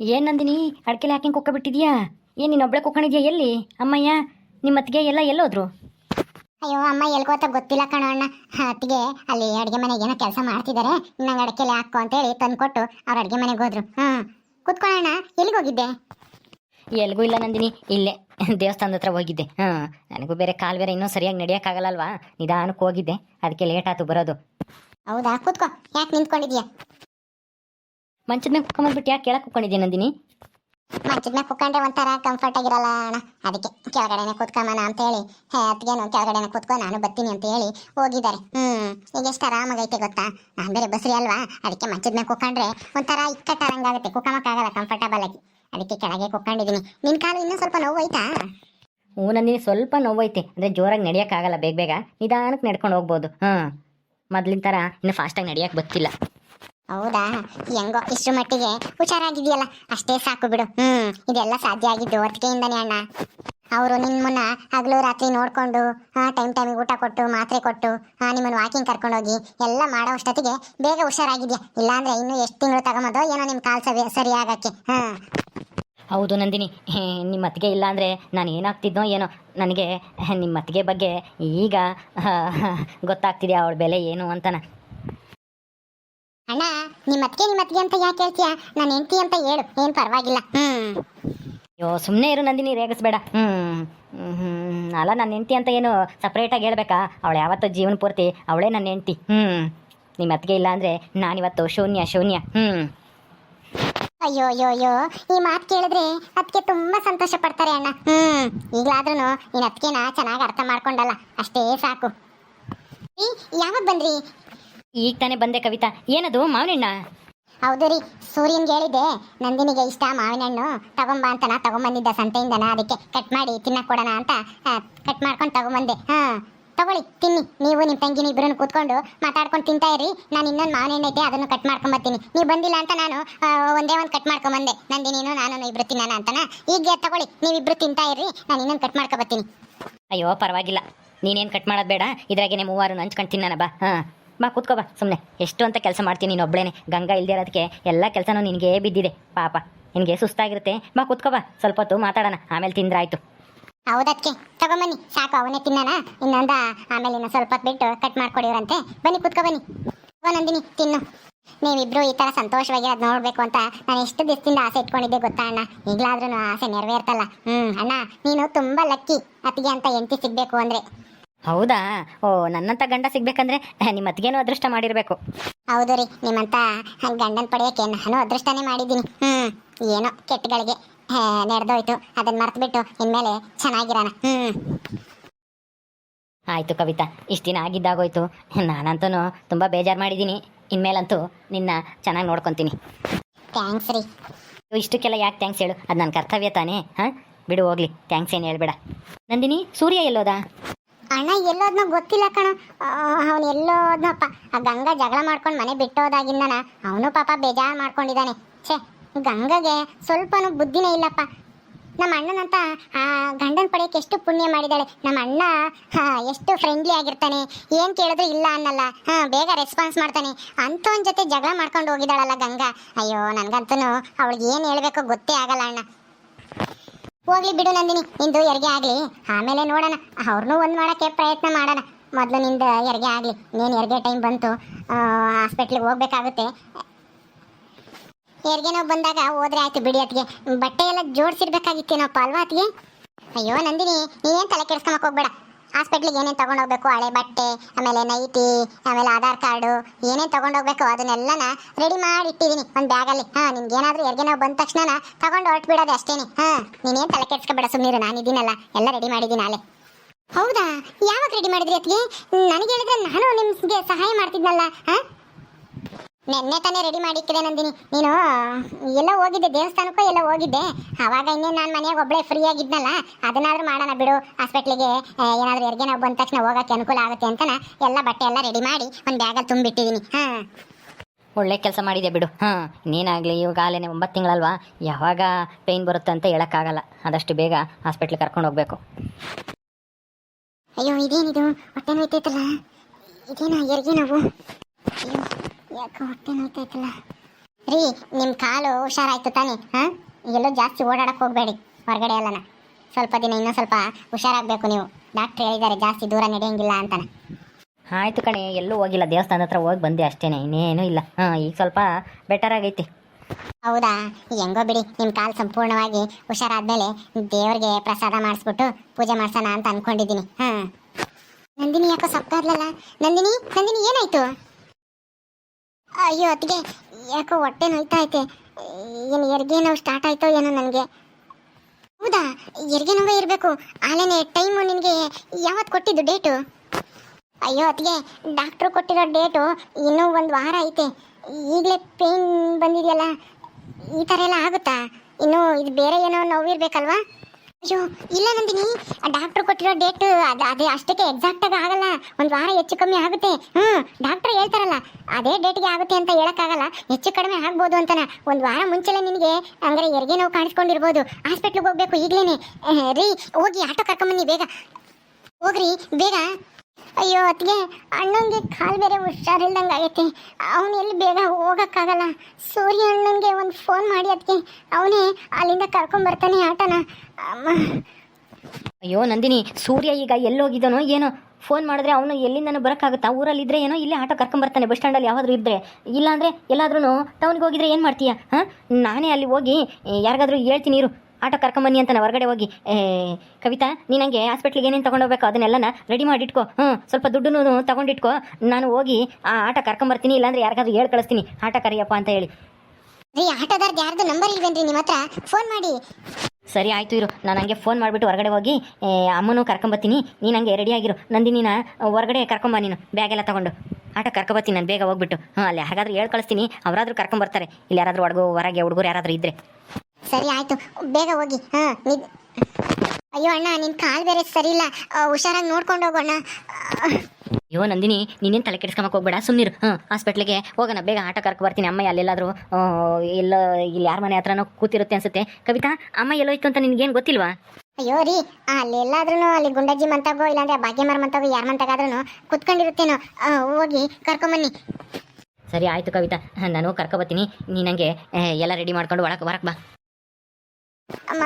ಏನ್ ನಂದಿನಿ? ಅಡ್ಕೆಲೆ ಹಾಕಿ ಕುಕ್ಕಬಿಟ್ಟಿದ್ಯಾ ಏನು ನೀನು ಒಬ್ಬಳೆ ಕುಕ್ಕಣಿದ್ಯಾ ಎಲ್ಲಿ? ಅಮ್ಮಯ್ಯ ನಿಮ್ಮ ಅತ್ತಿಗೆ ಎಲ್ಲ ಎಲ್ಲೋದ್ರು? ಅಯ್ಯೋ ಅಮ್ಮ ಎಲ್ಗೋತ ಗೊತ್ತಿಲ್ಲ ಕಣೋ ಅಣ್ಣ. ಅತ್ತಿಗೆ ಅಲ್ಲಿ ಅಡುಗೆ ಮನೆಗೆ ಏನೋ ಕೆಲಸ ಮಾಡ್ತಿದ್ದಾರೆ ನಂಗೆ ಅಡಕೆಲೆ ಹಾಕೋ ಅಂತೇಳಿ ತಂದುಕೊಟ್ಟು ಅವ್ರ ಅಡುಗೆ ಮನೆಗೆ ಹೋದ್ರು. ಹಾಂ ಕುತ್ಕೊಳ್ಳೋಣ ಎಲ್ಲಿಗೆ ಹೋಗಿದ್ದೆ? ಎಲ್ಗೂ ಇಲ್ಲ ನಂದಿನಿ. ಇಲ್ಲೇ ದೇವಸ್ಥಾನದ ಹತ್ರ ಹೋಗಿದ್ದೆ. ಹಾಂ ನನಗೂ ಬೇರೆ ಕಾಲು ಬೇರೆ ಇನ್ನೂ ಸರಿಯಾಗಿ ನಡೆಯೋಕ್ಕಾಗಲ್ಲಲ್ವಾ? ನಿಧಾನಕ್ಕೆ ಹೋಗಿದ್ದೆ. ಅದಕ್ಕೆ ಲೇಟ್ ಆಯ್ತು ಬರೋದು. ಹೌದಾ? ಕೂತ್ಕೋ. ಯಾಕೆ ನಿಂತ್ಕೊಂಡಿದ್ಯಾ? ಮಂಚದ ಮೇಲೆ ಕುತ್ಕೊಂಡ್ಬಿಟ್ಟು ಯಾಕೆ ಕೇಳಕ್ಕೆ ಕುತ್ಕೊಂಡಿದ್ಯಾ ನಂದಿನಿ? ಮಂಚದ ಮೇಲೆ ಕುತ್ಕೊಂಡ್ರೆ ಒಂಥರ ಕಂಫರ್ಟ್ ಆಗಿರಲ್ಲ ಅಣ್ಣ. ಅದಕ್ಕೆ ಕೆಳಗಡೆನೆ ಕುತ್ಕೊಂಬಣ ಅಂತ ಹೇಳಿ. ಹೇ ಅತ್ತಿಗೆನು ಕೆಳಗಡೆನೆ ಕುತ್ಕೊ ನಾನು ಬರ್ತೀನಿ ಅಂತ ಹೇಳಿ ಹೋಗಿದ್ದಾರೆ. ಹ್ಮ್ ಈಗ ಎಷ್ಟು ಆರಾಮಾಗೈತೆ ಗೊತ್ತಾ? ನಾನು ಬೇರೆ ಬಸ್ರಿ ಅಲ್ವಾ? ಅದಕ್ಕೆ ಮಂಚದ ಮೇಲೆ ಕುತ್ಕೊಂಡ್ರೆ ಒಂಥರ ಇಕ್ಕಟ್ಟಾರಂಗಾಗುತ್ತೆ ಕುಕ್ಕಮಕ್ಕಾಗಲ್ಲ ಕಂಫರ್ಟಬಲ್ ಆಗಿ. ಅದಕ್ಕೆ ಕೆಳಗೆ ಕುತ್ಕೊಂಡಿದ್ದೀನಿ. ನಿನ್ ಕಾಲು ಇನ್ನೂ ಸ್ವಲ್ಪ ನೋವು ಆಯ್ತಾ ಹ್ಞೂ ನಂದಿನಿ ಸ್ವಲ್ಪ ನೋವೈತೆ ಅಂದರೆ ಜೋರಾಗಿ ನಡೆಯೋಕ್ಕಾಗಲ್ಲ ಬೇಗ ಬೇಗ. ನಿಧಾನಕ್ಕೆ ನಡ್ಕೊಂಡು ಹೋಗ್ಬೋದು. ಹಾಂ ಮೊದ್ಲಿನ ಥರ ಇನ್ನು ಫಾಸ್ಟಾಗಿ ನಡೆಯೋಕೆ ಗೊತ್ತಿಲ್ಲ ಹೌದಾ? ಹೆಂಗೋ ಇಷ್ಟು ಮಟ್ಟಿಗೆ ಹುಷಾರಾಗಿದೆಯಲ್ಲ ಅಷ್ಟೇ ಸಾಕು ಬಿಡು. ಹ್ಮ್, ಇದೆಲ್ಲ ಸಾಧ್ಯ ಆಗಿದ್ದು ಹೊತ್ತಿಗೆಯಿಂದನೇ ಅಣ್ಣ. ಅವರು ನಿಮ್ಮನ್ನ ಹಗಲು ರಾತ್ರಿ ನೋಡ್ಕೊಂಡು ಟೈಮ್ ಟೈಮಿಗೆ ಊಟ ಕೊಟ್ಟು, ಮಾತ್ರೆ ಕೊಟ್ಟು ನಿಮ್ಮನ್ನ ವಾಕಿಂಗ್ ಕರ್ಕೊಂಡೋಗಿ ಎಲ್ಲ ಮಾಡೋ ಅಷ್ಟೊತ್ತಿಗೆ ಬೇಗ ಹುಷಾರಾಗಿದ್ಯಾ ಇಲ್ಲಾಂದ್ರೆ ಇನ್ನು ಎಷ್ಟು ತಿಂಗಳು ತಗೊಂಬೋದೋ ಏನೋ ನಿಮ್ಮ ಕಾಲ್ ಸರಿ ಸರಿ ಆಗಕ್ಕೆ ಹಾ. ಹೌದು ನಂದಿನಿ. ನಿಮ್ಮ ಅತ್ತಿಗೆ ಇಲ್ಲ ಅಂದರೆ ನಾನು ಏನಾಗ್ತಿದ್ನೋ ಏನೋ ನನಗೆ ನಿಮ್ಮ ಅತ್ತಿಗೆ ಬಗ್ಗೆ ಈಗ ಗೊತ್ತಾಗ್ತಿದೆ ಅವಳ ಬೆಲೆ ಏನು ಅಂತನ. ಅಣ್ಣ ನಿಮ್ಮ ಅತ್ತಿಗೆ ನಿಮ್ಮ ಅತ್ತಿಗೆ ಅಂತ ಯಾಕೆ ಹೇಳ್ತೀಯಾ? ನಾನು ಹೆಂಡತಿ ಅಂತ ಹೇಳು ಏನು ಪರವಾಗಿಲ್ಲ. ಹ್ಮ್. ಅಯ್ಯೋ ಸುಮ್ಮನೆ ಇರು ನಂದಿನಿ ರೇಗಿಸ್ಬೇಡ. ಹ್ಞೂ ಹ್ಞೂ ಅಲ್ಲ ನನ್ನ ಹೆಂಡ್ತಿ ಅಂತ ಏನು ಸಪ್ರೇಟಾಗಿ ಹೇಳ್ಬೇಕಾ? ಅವಳು ಯಾವತ್ತೋ ಜೀವನ ಪೂರ್ತಿ ಅವಳೇ ನನ್ನ ಹೆಂಡತಿ. ಹ್ಞೂ ನಿಮ್ಮ ಅತ್ತಿಗೆ ಇಲ್ಲ ಅಂದರೆ ನಾನಿವತ್ತು ಶೂನ್ಯ ಶೂನ್ಯ. ಹ್ಞೂ ಅಯ್ಯೋ ಅಯ್ಯೋ ಅಯ್ಯೋ. ಈ ಮಾತು ಕೇಳಿದ್ರೆ ಅದಕ್ಕೆ ತುಂಬಾ ಸಂತೋಷ ಪಡ್ತಾರೆ ಅಣ್ಣ. ಹ್ಮ್. ಈಗಲಾದ್ರೂ ನಿನ್ನ ಅತ್ತಿಗೆನ ಚೆನ್ನಾಗಿ ಅರ್ಥ ಮಾಡ್ಕೊಂಡಲ್ಲ. ಅಷ್ಟೇ ಸಾಕು. ಈ, ಯಾವಾಗ ಬಂದ್ರಿ? ಈಗ ತಾನೇ ಬಂದೆ ಕವಿತಾ. ಏನದು ಮಾವಿನಣ್ಣ ಹೌದು ರೀ ಸೂರ್ಯನ್ಗೆ ಹೇಳಿದ್ದೆ ನಂದಿನಿಗೆ ಇಷ್ಟ ಮಾವಿನ ಹಣ್ಣು ತಗೊಂಬಾ ಅಂತ ನಾ ತಗೊಂಬಂದಿದ್ದ ಸಂತೆಯಿಂದನ ಅದಕ್ಕೆ ಕಟ್ ಮಾಡಿ ತಿನ್ನಕ್ ಕೊಡೋಣ ಅಂತ ಕಟ್ ಮಾಡ್ಕೊಂಡು ತಗೊಂಬಂದೆ. ಹಾ ತಗೊಳ್ಳಿ ತಿನ್ನಿ. ನೀವು ನಿಮ್ಮ ತಂಗಿನ ಇಬ್ಬರನ್ನು ಕೂತ್ಕೊಂಡು ಮಾತಾಡ್ಕೊಂಡು ತಿಂತಾ ಇರಿ ನಾನು ಇನ್ನೊಂದು ಮಾವಿನ ಹಣ್ಣು ಐತೆ ಅದನ್ನು ಕಟ್ ಮಾಡ್ಕೊಂಬರ್ತೀನಿ. ನೀವು ಬಂದಿಲ್ಲ ಅಂತ ನಾನು ಒಂದೇ ಒಂದು ಕಟ್ ಮಾಡ್ಕೊಂಬಂದೆ. ನಂದಿನೀನು ನಾನು ಇಬ್ಬರು ತಿನ್ನೋಣ ಅಂತನ? ಈಗ ತಗೊಳ್ಳಿ ನೀವಿಬ್ಬರು ತಿಂತಾ ಇರ್ರಿ ನಾನು ಇನ್ನೊಂದು ಕಟ್ ಮಾಡ್ಕೊಬರ್ತೀನಿ. ಅಯ್ಯೋ ಪರವಾಗಿಲ್ಲ. ನೀನೇನು ಕಟ್ ಮಾಡೋದು ಬೇಡ ಇದ್ರಾಗೇನೆ ಮೂವರು ಹಂಚ್ಕೊಂಡು ತಿನ್ನೋಣ ಬಾ. ಹಾಂ. ಬಾ ಕೂತ್ಕೋ ಬಾ ಸುಮ್ಮನೆ ಎಷ್ಟು ಅಂತ ಕೆಲಸ ಮಾಡ್ತೀನಿ ನೀನು ಒಬ್ಳೇನೆ. ಗಂಗಾ ಇಲ್ದೇ ಇರೋದಕ್ಕೆ ಎಲ್ಲ ಕೆಲಸನೂ ನಿನಗೆ ಬಿದ್ದಿದೆ. ಪಾಪ. ನಿನಗೆ ಸುಸ್ತಾಗಿರುತ್ತೆ. ಬಾ ಕೂತ್ಕೋ ಬಾ, ಸ್ವಲ್ಪ ಹೊತ್ತು ಮಾತಾಡೋಣ. ಆಮೇಲೆ ತಿಂದ್ರಾಯ್ತು. ಹೌದಕ್ಕೆ. ತಗೊಂಬನ್ನಿ ಸಾಕು, ಅವನೇ ತಿನ್ನೋಣ. ಇನ್ನೊಂದ, ಆಮೇಲೆ ಇನ್ನು ಸ್ವಲ್ಪ ಬಿಟ್ಟು ಕಟ್ ಮಾಡ್ಕೊಡಿವ್ರಂತೆ. ಬನ್ನಿ, ಕುತ್ಕೊ ಬನ್ನಿ. ಓ ನಂದಿನಿ, ತಿನ್ನು. ನೀವಿಬ್ರು ಈ ಥರ ಸಂತೋಷವಾಗಿ ಅದು ನೋಡ್ಬೇಕು ಅಂತ ನಾನು ಎಷ್ಟು ದಿವಸದಿಂದ ಆಸೆ ಇಟ್ಕೊಂಡಿದ್ದೆ ಗೊತ್ತಾ ಅಣ್ಣ? ಈಗಲಾದ್ರೂ ಆಸೆ ನೆರವೇರ್ತಲ್ಲ. ಹ್ಞೂ ಅಣ್ಣ, ನೀನು ತುಂಬಾ ಲಕ್ಕಿ ಅತ್ತಿಗೆ ಅಂತ ಎಂಟಿ ಸಿಗಬೇಕು ಅಂದ್ರೆ. ಹೌದಾ? ಓ ನನ್ನಂತ ಗಂಡ ಸಿಗ್ಬೇಕಂದ್ರೆ ನಿಮ್ಮ ಅತ್ತಿಗೇನು ಅದೃಷ್ಟ ಮಾಡಿರಬೇಕು. ಹೌದು ರೀ ನಿಮ್ಮಂತ ಗಂಡನ್ ಪಡೆಯಕ್ಕೆ ನಾನು ಅದೃಷ್ಟನೇ ಮಾಡಿದ್ದೀನಿ. ಹ್ಮ್ ಏನೋ ಕೆಟ್ಟಗಳಿಗೆ ನಡೆದೋಯ್ತು. ಅದನ್ನ ಮರ್ತ್ಬಿಟ್ಟು ಇನ್ಮೇಲೆ ಚೆನ್ನಾಗಿರೋಣ. ಹ್ಮ್. ಆಯ್ತು ಕವಿತಾ ಇಷ್ಟು ದಿನ ಆಗಿದ್ದಾಗೋಯ್ತು. ನಾನಂತೂ ತುಂಬಾ ಬೇಜಾರು ಮಾಡಿದ್ದೀನಿ. ಇನ್ಮೇಲಂತೂ ನಿನ್ನ ಚೆನ್ನಾಗಿ ನೋಡ್ಕೊತೀನಿ. ಥ್ಯಾಂಕ್ಸ್ ರೀ. ಇಷ್ಟಕ್ಕೆಲ್ಲ ಯಾಕೆ ಥ್ಯಾಂಕ್ಸ್ ಹೇಳು? ಅದು ನನ್ನ ಕರ್ತವ್ಯ ತಾನೇ ಹಾಂ? ಬಿಡು ಹೋಗ್ಲಿ. ಥ್ಯಾಂಕ್ಸ್ ಏನು ಹೇಳ್ಬೇಡ. ನಂದಿನಿ ಸೂರ್ಯ ಎಲ್ಲೋದಾ? ಅಣ್ಣ ಎಲ್ಲೋದ್ನ ಗೊತ್ತಿಲ್ಲ ಕಣ. ಅವನು ಎಲ್ಲೋದ್ನಪ್ಪ. ಆ ಗಂಗಾ ಜಗಳ ಮಾಡ್ಕೊಂಡು ಮನೆ ಬಿಟ್ಟೋದಾಗಿಂದನ ಅವನು ಪಾಪ ಬೇಜಾರು ಮಾಡ್ಕೊಂಡಿದ್ದಾನೆ ಛೇ, ಗಂಗಾಗೆ ಸ್ವಲ್ಪನೂ ಬುದ್ಧಿನೇ ಇಲ್ಲಪ್ಪ. ನಮ್ಮ ಅಣ್ಣನಂತ ಆ ಗಂಡನ ಪಡೆಯಕ್ಕೆ ಎಷ್ಟು ಪುಣ್ಯ ಮಾಡಿದಾಳೆ. ನಮ್ಮ ಅಣ್ಣ ಎಷ್ಟು ಫ್ರೆಂಡ್ಲಿ ಆಗಿರ್ತಾನೆ. ಏನು ಕೇಳಿದ್ರು ಇಲ್ಲ ಅನ್ನಲ್ಲ. ಹಾ, ಬೇಗ ರೆಸ್ಪಾನ್ಸ್ ಮಾಡ್ತಾನೆ. ಅಂಥವನ ಜೊತೆ ಜಗಳ ಮಾಡ್ಕೊಂಡು ಹೋಗಿದ್ದಾಳಲ್ಲ ಗಂಗಾ. ಅಯ್ಯೋ, ನನಗಂತೂ ಅವಳಿಗೆ ಏನು ಹೇಳಬೇಕೋ ಗೊತ್ತೇ ಆಗಲ್ಲ ಅಣ್ಣ. ಹೋಗ್ಲಿ ಬಿಡು ನಂದಿನಿ, ನಿಂದು ಎರಿಗೆ ಆಗ್ಲಿ. ಆಮೇಲೆ ನೋಡೋಣ ಅವ್ರನ್ನೂ ಒಂದು ಮಾಡೋಕ್ಕೆ ಪ್ರಯತ್ನ ಮಾಡೋಣ. ಮೊದಲು ನಿಂದು ಎರಿಗೆ ಆಗಲಿ, ನೀನು ಎರಿಗೆ ಟೈಮ್ ಬಂತು ಹಾಸ್ಪಿಟ್ಲಿಗೆ ಹೋಗ್ಬೇಕಾಗುತ್ತೆ. ಎರಿಗೆ ನೋವು ಬಂದಾಗ ಹೋದ್ರೆ ಆಯ್ತು ಬಿಡಿ ಅತ್ತಿಗೆ. ಬಟ್ಟೆ ಎಲ್ಲ ಜೋಡಿಸಿರ್ಬೇಕಾಗಿತ್ತೇನಪ್ಪ ಅಲ್ವಾ ಅಯ್ಯೋ ನಂದಿನಿ ನೀನೇನು ತಲೆ ಕೆಡ್ಸ್ಕೊಳಕ್ ಹೋಗ್ಬೇಡ. ಹಾಸ್ಪಿಟ್ಲಿಗೆ ಏನೇನು ಹೋಗಬೇಕು ಹಳೆ ಬಟ್ಟೆ, ಆಮೇಲೆ ನೈಟಿ ಆಮೇಲೆ ಆಧಾರ್ ಕಾರ್ಡು, ಏನೇನು ಹೋಗಬೇಕು ಅದನ್ನೆಲ್ಲನ ರೆಡಿ ಮಾಡಿ ಇಟ್ಟಿದ್ದೀನಿ ಒಂದು ಬ್ಯಾಗಲ್ಲಿ ಹಾಂ, ನಿಮ್ಗೆ ಏನಾದರೂ ಹೆರಿಗೆ ನಾವು ಬಂದ ತಕ್ಷಣ ತಗೊಂಡು ಹೊರಟು ಬಿಡೋದು ಅಷ್ಟೇನೆ. ಹಾಂ, ನೀನೇನು ತಲೆ ಕೆಡ್ಸ್ಕೊಬೇಡ ಸುಮ್ಮನಿರು ನಾನು ಇದ್ದೀನಲ್ಲ ಎಲ್ಲ ರೆಡಿ ಮಾಡಿದ್ದೀನಿ ನಾಳೆ. ಹೌದಾ? ಯಾವಾಗ ರೆಡಿ ಮಾಡಿದ್ರಿ ಅತ್ತಿಗೆ? ನನಗೆ ಹೇಳಿದ್ರೆ ನಾನು ನಿಮಗೆ ಸಹಾಯ ಮಾಡ್ತಿದ್ನಲ್ಲ, ಹಾಂ? ನೆನ್ನೆ ತಾನೇ ರೆಡಿ ಮಾಡಿಕ್ಕಿದೆ ನಂದಿನಿ. ನೀನು ಎಲ್ಲ ಹೋಗಿದ್ದೆ ದೇವಸ್ಥಾನಕ್ಕೂ ಎಲ್ಲ ಹೋಗಿದ್ದೆ? ಆವಾಗ ಇನ್ನೇನು ನಾನು ಮನೆಯಾಗ ಒಬ್ಬಳೇ ಫ್ರೀ ಆಗಿದ್ನಲ್ಲ ಅದನ್ನಾದ್ರೂ ಮಾಡೋಣ ಬಿಡು. ಹಾಸ್ಪಿಟ್ಲಿಗೆ ಏನಾದರೂ ಎರಿಗೆ ನಾವು ಬಂದ ತಕ್ಷಣ ಹೋಗೋಕ್ಕೆ ಅನುಕೂಲ ಆಗುತ್ತೆ ಅಂತ ಎಲ್ಲ ಬಟ್ಟೆ ಎಲ್ಲ ರೆಡಿ ಮಾಡಿ ಒಂದು ಬ್ಯಾಗಲ್ಲಿ ತುಂಬಿಟ್ಟಿದ್ದೀನಿ ಹಾಂ. ಒಳ್ಳೆ ಕೆಲಸ ಮಾಡಿದೆ ಬಿಡು. ಹಾಂ ಇನ್ನೇನಾಗಲಿ ಇವಾಗ ಆಲೇನೆ ಒಂಬತ್ತು ತಿಂಗಳಲ್ವಾ? ಯಾವಾಗ ಪೇಯ್ನ್ ಬರುತ್ತೆ ಅಂತ ಹೇಳೋಕ್ಕಾಗಲ್ಲ. ಆದಷ್ಟು ಬೇಗ ಹಾಸ್ಪಿಟ್ಲಿಗೆ ಕರ್ಕೊಂಡು ಹೋಗ್ಬೇಕು. ಅಯ್ಯೋ ಇದೇನಿದು? ಹೊಟ್ಟೆ ನೋಯ್ತೈತಲ್ಲ ಇದೇನಾ ಎರಿಗೆ ನಾವು? ಯಾಕೆ ಹೊಟ್ಟೆ ನೋಯ್ತೈತಲ್ಲ ರೀ ನಿಮ್ಮ ಕಾಲು ಹುಷಾರಾಯ್ತು ತಾನೇ? ಹಾಂ? ಎಲ್ಲೋ ಜಾಸ್ತಿ ಓಡಾಡಕ್ಕೆ ಹೋಗಬೇಡಿ ಹೊರಗಡೆ ಎಲ್ಲನ. ಸ್ವಲ್ಪ ದಿನ ಇನ್ನೂ ಸ್ವಲ್ಪ ಹುಷಾರಾಗಬೇಕು ನೀವು. ಡಾಕ್ಟ್ರ್ ಹೇಳಿದ್ದಾರೆ ಜಾಸ್ತಿ ದೂರ ನಡೆಯಂಗಿಲ್ಲ ಅಂತಾನೆ. ಆಯ್ತು ಕಣೆ ಎಲ್ಲೂ ಹೋಗಿಲ್ಲ. ದೇವಸ್ಥಾನದ ಹತ್ರ ಹೋಗಿ ಬಂದೆ ಅಷ್ಟೇನೆ ಇನ್ನೇನೂ ಇಲ್ಲ. ಹಾಂ ಈಗ ಸ್ವಲ್ಪ ಬೆಟರ್ ಆಗೈತಿ. ಹೌದಾ? ಹೆಂಗೋ ಬಿಡಿ ನಿಮ್ಮ ಕಾಲು ಸಂಪೂರ್ಣವಾಗಿ ಹುಷಾರಾದ್ಮೇಲೆ ದೇವ್ರಿಗೆ ಪ್ರಸಾದ ಮಾಡಿಸ್ಬಿಟ್ಟು ಪೂಜೆ ಮಾಡ್ಸೋಣ ಅಂತ ಅನ್ಕೊಂಡಿದ್ದೀನಿ. ಹಾಂ. ನಂದಿನಿ ಯಾಕೋ ಸಪ್ಪಾದ್ಲಲ್ಲ ನಂದಿನಿ ನಂದಿನಿ ಏನಾಯ್ತು? ಅಯ್ಯೋ ಅತ್ತಿಗೆ ಯಾಕೋ ಹೊಟ್ಟೆ ನೋಯ್ತಾ ಐತೆ. ಏನು ಹೆರಿಗೆ ನೋವು ಸ್ಟಾರ್ಟ್ ಆಯ್ತೋ ಏನೋ ನನಗೆ. ಹೌದಾ? ಹೆರಿಗೆ ನೋವೇ ಇರಬೇಕು. ಆಲೇನೆ ಟೈಮು ನಿನಗೆ ಯಾವತ್ತು ಕೊಟ್ಟಿದ್ದು ಡೇಟು ಅಯ್ಯೋ ಅತ್ತಿಗೆ ಡಾಕ್ಟ್ರು ಕೊಟ್ಟಿರೋ ಡೇಟು ಇನ್ನೂ ಒಂದು ವಾರ ಐತೆ. ಈಗಲೇ ಪೇನ್ ಬಂದಿದೆಯಲ್ಲ, ಈ ಥರ ಎಲ್ಲ ಆಗುತ್ತಾ? ಇನ್ನು ಇದು ಬೇರೆ ಏನೋ ನೋವಿರ್ಬೇಕಲ್ವಾ? ಅಯ್ಯೋ, ಇಲ್ಲ ನಂದಿನಿ. ಡಾಕ್ಟರ್ ಕೊಟ್ಟಿರೋ ಡೇಟ್ ಅದು ಅಷ್ಟಕ್ಕೆ ಎಕ್ಸಾಕ್ಟಾಗಿ ಆಗಲ್ಲ. ಒಂದು ವಾರ ಹೆಚ್ಚು ಕಮ್ಮಿ ಆಗುತ್ತೆ. ಹ್ಞೂ ಡಾಕ್ಟರ್ ಹೇಳ್ತಾರಲ್ಲ, ಅದೇ ಡೇಟ್ಗೆ ಆಗುತ್ತೆ ಅಂತ ಹೇಳೋಕ್ಕಾಗಲ್ಲ. ಹೆಚ್ಚು ಕಡಿಮೆ ಆಗ್ಬೋದು ಅಂತನ. ಒಂದು ವಾರ ಮುಂಚೆಲೆ ನಿನಗೆ ಅಂದರೆ ಹೆರಿಗೆ ನೋವು ಕಾಣಿಸ್ಕೊಂಡಿರ್ಬೋದು. ಹಾಸ್ಪಿಟ್ಲಿಗೆ ಹೋಗ್ಬೇಕು ಈಗಲೇ ರೀ, ಹೋಗಿ ಆಟೋ ಕರ್ಕೊಂಬನ್ನಿ ಬೇಗ. ಹೋಗ್ರಿ, ಬೇಗ. ಅಯ್ಯೋ, ಅತ್ತಿಗೆ ಅಣ್ಣಂಗೆ ಕಾಲು ಬೇರೆ ಹುಷಾರಿಲ್ದಂಗೆ ಆಗೈತೆ. ಅವನು ಎಲ್ಲಿ ಬೇಗ ಹೋಗೋಕ್ಕಾಗಲ್ಲ. ಸೂರ್ಯ ಅಣ್ಣನಿಗೆ ಒಂದು ಫೋನ್ ಮಾಡಿ ಅದಕ್ಕೆ ಅವನೇ ಅಲ್ಲಿಂದ ಕರ್ಕೊಂಬರ್ತಾನೆ ಆಟನ. ಅಯ್ಯೋ, ನಂದಿನಿ, ಸೂರ್ಯ ಈಗ ಎಲ್ಲೋಗಿದ್ದಾನೋ ಏನೋ? ಫೋನ್ ಮಾಡಿದ್ರೆ ಅವನು ಎಲ್ಲಿಂದನೂ ಬರೋಕ್ಕಾಗುತ್ತಾ? ಊರಲ್ಲಿ ಇದ್ರೆ ಏನೋ? ಇಲ್ಲೇ ಆಟೋ ಕರ್ಕೊಂಬರ್ತಾನೆ ಬಸ್ ಸ್ಟ್ಯಾಂಡಲ್ಲಿ ಯಾವಾದರೂ ಇದ್ದರೆ ಇಲ್ಲಾಂದರೆ ಎಲ್ಲಾದ್ರೂ ಟೌನ್ಗೆ ಹೋಗಿದ್ರೆ ಏನು ಮಾಡ್ತೀಯ? ಹಾಂ? ನಾನೇ ಅಲ್ಲಿ ಹೋಗಿ, ಯಾರಿಗಾದ್ರೂ ಹೇಳ್ತೀನಿ ಇರು. ಆಟೋ ಕರ್ಕೊಂಬನ್ನಿ ಅಂತ ಹೊರಗಡೆ ಹೋಗಿ ಏ, ಕವಿತಾ ನೀನು ನನಗೆ ಹಾಸ್ಪಿಟ್ಲಿಗೆ ಏನೇನು ತೊಗೊಂಡೋಗ್ಬೇಕು ಅದನ್ನೆಲ್ಲನ ರೆಡಿ ಮಾಡಿಟ್ಕೋ ಹ್ಞೂ ಸ್ವಲ್ಪ ದುಡ್ಡು ತೊಗೊಂಡಿಟ್ಕೋ ನಾನು ಹೋಗಿ ಆ ಆಟೋ ಕರ್ಕೊಂಬರ್ತೀನಿ ಇಲ್ಲಾಂದ್ರೆ ಯಾರಿಗಾದ್ರೂ ಹೇಳಿ ಕಳಿಸ್ತೀನಿ. ಆಟೋ ಕರಿಯಪ್ಪ ಅಂತ ಹೇಳಿ. ರೀ ಆಟೋದಾರ್ದು ಯಾರ್ದು ನಂಬರ್ ಇಲ್ವೇನ್ರಿ ನಿಮ್ಮ ಹತ್ರ? ಫೋನ್ ಮಾಡಿ. ಸರಿ ಆಯಿತು ಇರು. ನಾನು ಹಂಗೆ ಫೋನ್ ಮಾಡಿಬಿಟ್ಟು ಹೊರಗಡೆ ಹೋಗಿ ಅಮ್ಮನೂ ಕರ್ಕೊಂಬತ್ತೀನಿ ನೀನು ಹಂಗೆ ರೆಡಿಯಾಗಿರು ನಂದಿನಿನ ಹೊರಗಡೆ ಕರ್ಕೊಂಬ ನೀನು ಬ್ಯಾಗೆಲ್ಲ ತೊಗೊಂಡು. ಆಟ ಕರ್ಕೊಬತ್ತೀನಿ ನಾನು ಬೇಗ ಹೋಗ್ಬಿಟ್ಟು. ಹಾಂ ಅಲ್ಲಿ ಯಾರಿಗಾದ್ರೂ ಹೇಳಿ ಕಳಿಸ್ತೀನಿ ಅವರಾದ್ರೂ ಕರ್ಕೊಂಬರ್ತಾರೆ ಇಲ್ಲಿ ಯಾರಾದರೂ ಒಡಗು ಹೊರಗೆ ಹುಡುಗರು ಯಾರಾದರೂ ಇದ್ದರೆ ಸರಿ ಆಯ್ತು ಬೇಗ ಹೋಗಿ ಹಾಂ ನಿದ್ ಅಯ್ಯೋ ಅಣ್ಣ ನಿನ್ ಕಾಲು ಬೇರೆ ಸರಿ ಇಲ್ಲ ಹುಷಾರಾಗಿ ನೋಡ್ಕೊಂಡು ಹೋಗೋಣ ಅಯ್ಯೋ ನಂದಿನಿ ನೀನೇನು ತಲೆ ಕೆಡಿಸ್ಕೊಂಬಕ್ಕೆ ಹೋಗ್ಬೇಡ ಸುಮ್ಮನಿರು ಹಾಂ ಹಾಸ್ಪಿಟ್ಲಿಗೆ ಹೋಗೋಣ ಬೇಗ ಆಟ ಕರ್ಕೊ ಬರ್ತೀನಿ ಅಮ್ಮ ಅಲ್ಲೆಲ್ಲಾದರೂ ಎಲ್ಲ ಇಲ್ಲಿ ಯಾರ ಮನೆ ಹತ್ರನೋ ಕೂತಿರುತ್ತೆ ಅನ್ಸುತ್ತೆ. ಕವಿತಾ ಅಮ್ಮ ಎಲ್ಲೋಯ್ತು ಅಂತ ನಿನಗೇನು ಗೊತ್ತಿಲ್ವಾ? ಅಯ್ಯೋ ರೀ ಅಲ್ಲಿ ಎಲ್ಲಾದ್ರೂ ಅಲ್ಲಿ ಗುಂಡಜ್ಜಿ ಮಂತಾಗೋ ಇಲ್ಲಾಂದ್ರೆ ಭಾಗ್ಯಮರ ಮಂತಾಗೋ ಯಾರ ಮಂತಾಗಾದ್ರೂ ಕುತ್ಕೊಂಡಿರುತ್ತೇನೋ ಹೋಗಿ ಕರ್ಕೊಂಬನ್ನಿ ಸರಿ ಆಯ್ತು ಕವಿತಾ ನಾನು ಕರ್ಕೊಬತ್ತೀನಿ ನನಗೆ ಎಲ್ಲ ರೆಡಿ ಮಾಡ್ಕೊಂಡು ಒಳಕ್ ಬರಕ್ ಬಾ. ಅಮ್ಮ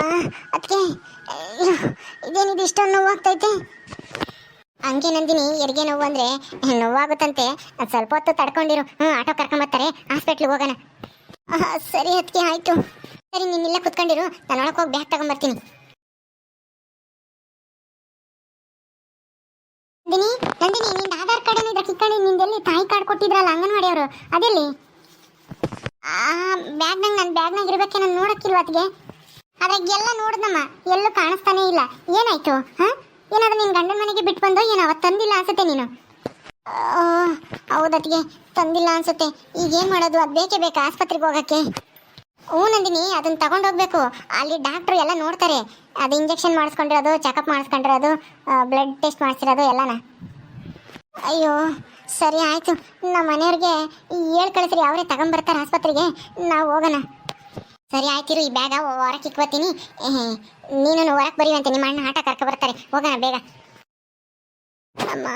ಅದಕ್ಕೆ ಇದೇನಿದು ಇಷ್ಟೊಂದು ನೋವಾಗ್ತೈತೆ? ಹಂಗೆ ನಂದಿನಿ ಎರಿಗೆ ನೋವು ಅಂದರೆ ನೋವಾಗುತ್ತಂತೆ. ಅದು ಸ್ವಲ್ಪ ಹೊತ್ತು ತಡ್ಕೊಂಡಿರು. ಹ್ಞೂ ಆಟೋ ಕರ್ಕೊಂಬರ್ತಾರೆ ಹಾಸ್ಪಿಟ್ಲಿಗೆ ಹೋಗೋಣ. ಸರಿ ಅದಕ್ಕೆ ಆಯಿತು. ಸರಿ, ನೀನಿಲ್ಲ ಕುತ್ಕೊಂಡಿರು. ನಾನು ಒಳಗೆ ಹೋಗಿ ಬ್ಯಾಗ್ ತಗೊಂಬರ್ತೀನಿ ನಂದಿನಿ ನಂದಿನಿ ನಿನ್ನ ಆಧಾರ್ ಕಾರ್ಡ್ ಏನಿದ್ರೆ ಕಿತ್ಕೊಂಡು ನಿಂದೆಲ್ಲಿ ತಾಯಿ ಕಾರ್ಡ್ ಕೊಟ್ಟಿದ್ರಲ್ಲ ಅಂಗನವಾಡಿ ಅವರು ಅದೆಲ್ಲಿ ಬ್ಯಾಗ್ನಾಗ ನನ್ನ ಬ್ಯಾಗ್ನಾಗ ಇರ್ಬೇಕೆ ನಾನು ನೋಡಕ್ಕಿಲ್ವ ಅದಕ್ಕೆ ಅದ್ರಾಗ ಎಲ್ಲ ನೋಡ್ದಮ್ಮ ಎಲ್ಲೂ ಕಾಣಿಸ್ತಾನೆ ಇಲ್ಲ. ಏನಾಯ್ತು ಹಾ? ಏನಾದ್ರು ನಿನ್ ಗಂಡನ ಮನೆಗೆ ಬಿಟ್ಟು ಬಂದೋ ಏನೋ ಅವತ್ತು ತಂದಿಲ್ಲ ಅನ್ಸುತ್ತೆ ನೀನು? ಆ, ಹೌದತ್ತಿಗೆ ತಂದಿಲ್ಲ ಅನ್ಸುತ್ತೆ. ಈಗ ಏನ್ ಮಾಡೋದು ಅದು ಬೇಕೇ ಬೇಕಾ ಆಸ್ಪತ್ರೆಗೆ ಹೋಗಕ್ಕೆ? ಹ್ಞೂ ನಂದಿನಿ ಅದನ್ನ ತಗೊಂಡೋಗ್ಬೇಕು ಅಲ್ಲಿ ಡಾಕ್ಟ್ರು ಎಲ್ಲ ನೋಡ್ತಾರೆ. ಅದು ಇಂಜೆಕ್ಷನ್ ಮಾಡಿಸ್ಕೊಂಡಿರೋದು ಚೆಕಪ್ ಮಾಡಿಸ್ಕೊಂಡಿರೋದು ಬ್ಲಡ್ ಟೆಸ್ಟ್ ಮಾಡಿಸಿರೋದು ಎಲ್ಲನ. ಅಯ್ಯೋ ಸರಿ ಆಯ್ತು. ನಮ್ಮ ಮನೆಯವ್ರಿಗೆ ಹೇಳ್ ಕಳಿಸ್ರಿ ಅವರೇ ತಗೊಂಬರ್ತಾರೆ ಆಸ್ಪತ್ರೆಗೆ. ನಾವು ಹೋಗೋಣ. ಸರಿ ಆಯ್ತಿರು ಈ ಬ್ಯಾಗ ಹೊರಕ್ಕೆ ಇಕ್ಕೋತೀನಿ ನೀನು ಹೊರಕ್ಕೆ ಬರೀವಂತೆ, ನಿಮ್ಮ ಅಣ್ಣ ಆಟ ಕರ್ಕೊ ಬರ್ತಾರೆ. ಹೋಗೋಣ ಬೇಗ. ಅಮ್ಮ,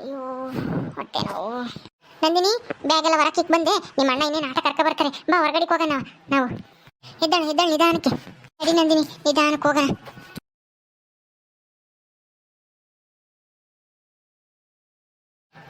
ಅಯ್ಯೋ, ಹೊಟ್ಟೆ ನೋವು. ನಂದಿನಿ ಬ್ಯಾಗ್ ಎಲ್ಲ ಹೊರಕ್ಕೆ ಇಕ್ ಬಂದೆ. ನಿಮ್ಮ ಅಣ್ಣ ಇನ್ನೇನು ಆಟ ಕರ್ಕೊ ಬರ್ತಾರೆ. ಬಾ ಹೊರಗಡೆ ಹೋಗೋಣ ನಾವು. ಎದ್ದಾಳೆ ಎದ್ದಾಳೆ ನಿಧಾನಕ್ಕೆ. ಸರಿ ನಂದಿನಿ, ನಿಧಾನಕ್ಕೆ ಹೋಗೋಣ.